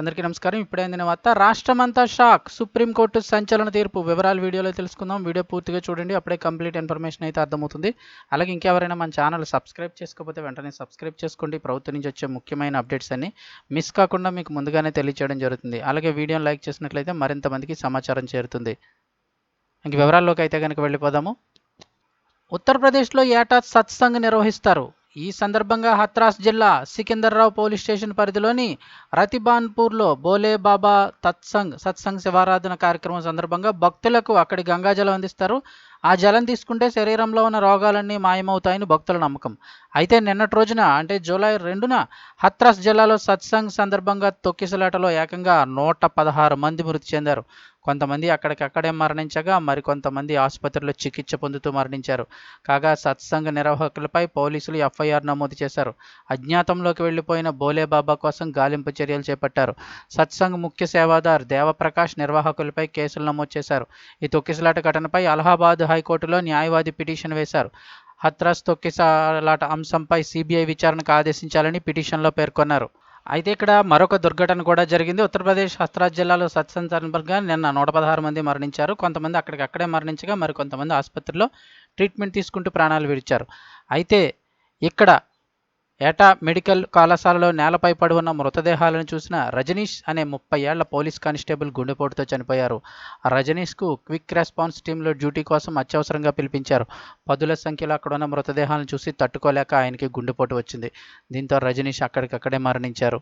అందరికీ నమస్కారం. ఇప్పుడే అందిన వార్త రాష్ట్రమంతా షాక్. సుప్రీంకోర్టు సంచలన తీర్పు వివరాలు వీడియోలో తెలుసుకుందాం. వీడియో పూర్తిగా చూడండి అప్పుడే కంప్లీట్ ఇన్ఫర్మేషన్ అయితే అర్థమవుతుంది. అలాగే ఇంకెవరైనా మన ఛానల్ సబ్స్క్రైబ్ చేసుకోకపోతే వెంటనే సబ్స్క్రైబ్ చేసుకోండి. ప్రభుత్వం నుంచి వచ్చే ముఖ్యమైన అప్డేట్స్ అన్ని మిస్ కాకుండా మీకు ముందుగానే తెలియచేయడం జరుగుతుంది. అలాగే వీడియోని లైక్ చేసినట్లయితే మరింత మందికి సమాచారం చేరుతుంది. ఇంక వివరాల్లోకి అయితే కనుక వెళ్ళిపోదాము. ఉత్తరప్రదేశ్లో ఏటా సత్సంగ్ నిర్వహిస్తారు. ఈ సందర్భంగా హత్రాస్ జిల్లా సికిందర్రావు పోలీస్ స్టేషన్ పరిధిలోని రతిబాన్పూర్లో బోలే బాబా తత్సంగ్ సత్సంగ్ శివారాధన కార్యక్రమం సందర్భంగా భక్తులకు అక్కడి గంగాజలం అందిస్తారు. ఆ జలం తీసుకుంటే శరీరంలో ఉన్న రోగాలన్నీ మాయమవుతాయని భక్తుల నమ్మకం. అయితే నిన్నటి రోజున అంటే జూలై రెండున హత్రాస్ జిల్లాలో సత్సంగ్ సందర్భంగా తొక్కిసలాటలో ఏకంగా నూట పదహారు మంది మృతి చెందారు. కొంతమంది అక్కడికక్కడే మరణించగా మరికొంతమంది ఆసుపత్రిలో చికిత్స పొందుతూ మరణించారు. కాగా సత్సంగ్ నిర్వాహకులపై పోలీసులు ఎఫ్ఐఆర్ నమోదు చేశారు. అజ్ఞాతంలోకి వెళ్ళిపోయిన బోలేబాబా కోసం గాలింపు చర్యలు చేపట్టారు. సత్సంగ్ ముఖ్య సేవాదార్ దేవప్రకాష్ నిర్వాహకులపై కేసులు నమోదు చేశారు. ఈ తొక్కిసలాట ఘటనపై అలహాబాద్ హైకోర్టులో న్యాయవాది పిటిషన్ వేశారు. హత్రాస్ తొక్కిసలాట అంశంపై సిబిఐ విచారణకు ఆదేశించాలని పిటిషన్లో పేర్కొన్నారు. అయితే ఇక్కడ మరొక దుర్ఘటన కూడా జరిగింది. ఉత్తరప్రదేశ్ హస్త్రాజ్ జిల్లాలో సత్సంగ్ సందర్భంగా నిన్న నూట పదహారు మంది మరణించారు. కొంతమంది అక్కడికక్కడే మరణించగా మరి కొంతమంది ఆసుపత్రిలో ట్రీట్మెంట్ తీసుకుంటూ ప్రాణాలు విడిచారు. అయితే ఇక్కడ ఏటా మెడికల్ కళాశాలలో నేలపై పడి ఉన్న మృతదేహాలను చూసిన రజనీష్ అనే ముప్పై ఏళ్ళ పోలీస్ కానిస్టేబుల్ గుండెపోటుతో చనిపోయారు. ఆ రజనీష్కు క్విక్ రెస్పాన్స్ టీంలో డ్యూటీ కోసం అత్యవసరంగా పిలిపించారు. పదుల సంఖ్యలో అక్కడ ఉన్న మృతదేహాలను చూసి తట్టుకోలేక ఆయనకి గుండెపోటు వచ్చింది. దీంతో రజనీష్ అక్కడికక్కడే మరణించారు.